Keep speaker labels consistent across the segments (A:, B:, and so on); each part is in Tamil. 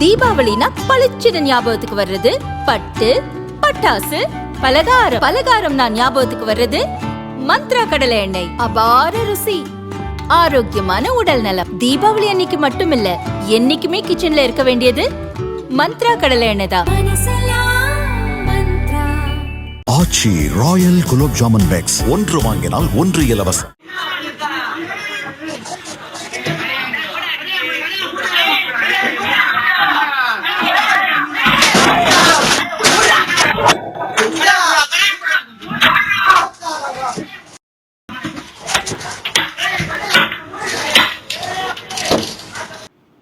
A: தீபாவளினா பளிச்சுன்னு ஞாபகத்துக்கு வர்றது. பட்டு பட்டாசு பலகாரம். பலகாரம் நான் ஞாபகத்துக்கு வர்றது. மந்த்ரா கடலை எண்ணெய். அபார ருசி. ஆரோக்கியமான உடல் நலம். தீபாவளி அன்னைக்கு மட்டும் இல்ல என்னைக்குமே கிச்சன்ல இருக்க வேண்டியது மந்த்ரா கடலை எண்ணெய் தான்.
B: ஆச்சி ராயல் குலோப் ஜாமுன் பேக்ஸ் ஒன்று வாங்கினால் ஒன்று இலவசம்.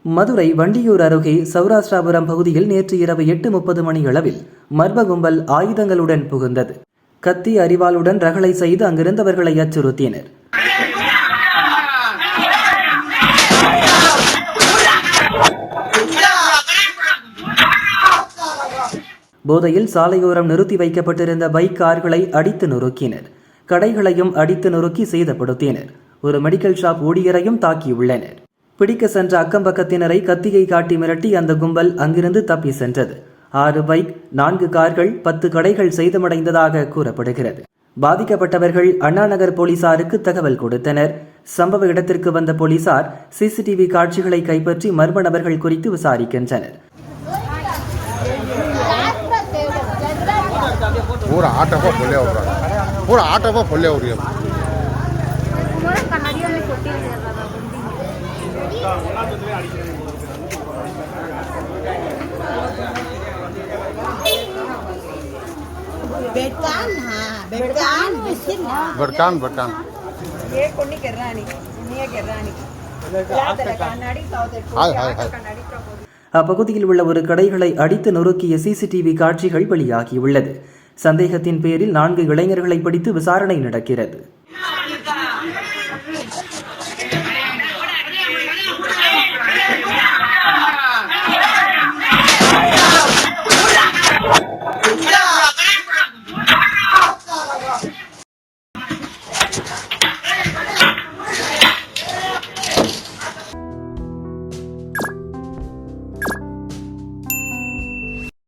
C: மதுரை வண்டியூர் அருகே சௌராஷ்டிராபுரம் பகுதியில் நேற்று இரவு எட்டு முப்பது மணியளவில் மர்ம கும்பல் ஆயுதங்களுடன் புகுந்தது. கத்தி அரிவாளுடன் ரகளை செய்து அங்கிருந்தவர்களை அச்சுறுத்தினர். போதையில் சாலையோரம் நிறுத்தி வைக்கப்பட்டிருந்த பைக் கார்களை அடித்து நொறுக்கினர். கடைகளையும் அடித்து நொறுக்கி சேதப்படுத்தினர். ஒரு மெடிக்கல் ஷாப் ஊழியரையும் தாக்கியுள்ளனர். பிடிக்க சென்ற அக்கம் பக்கத்தினரை கத்தியை காட்டி மிரட்டி அந்த கும்பல் அங்கிருந்து தப்பி சென்றது ஆறு பைக் நான்கு கார்கள் பத்து கடைகள் சேதமடைந்ததாக கூறப்படுகிறது பாதிக்கப்பட்டவர்கள் அண்ணாநகர் போலீசாருக்கு தகவல் கொடுத்தனர் சம்பவ இடத்திற்கு வந்த போலீசார் சிசிடிவி காட்சிகளை கைப்பற்றி மர்ம நபர்கள் குறித்து விசாரிக்கின்றனர்
D: पूरा आटा को फुले हो रहा है पूरा आटा को फुले हो रही है बेटकान
C: அப்பகுதியில் உள்ள ஒரு கடைகளை அடித்து நொறுக்கிய சிசிடிவி காட்சிகள் வெளியாகியுள்ளது. சந்தேகத்தின் பேரில் நான்கு இளைஞர்களை பிடித்து விசாரணை நடக்கிறது. Yeah!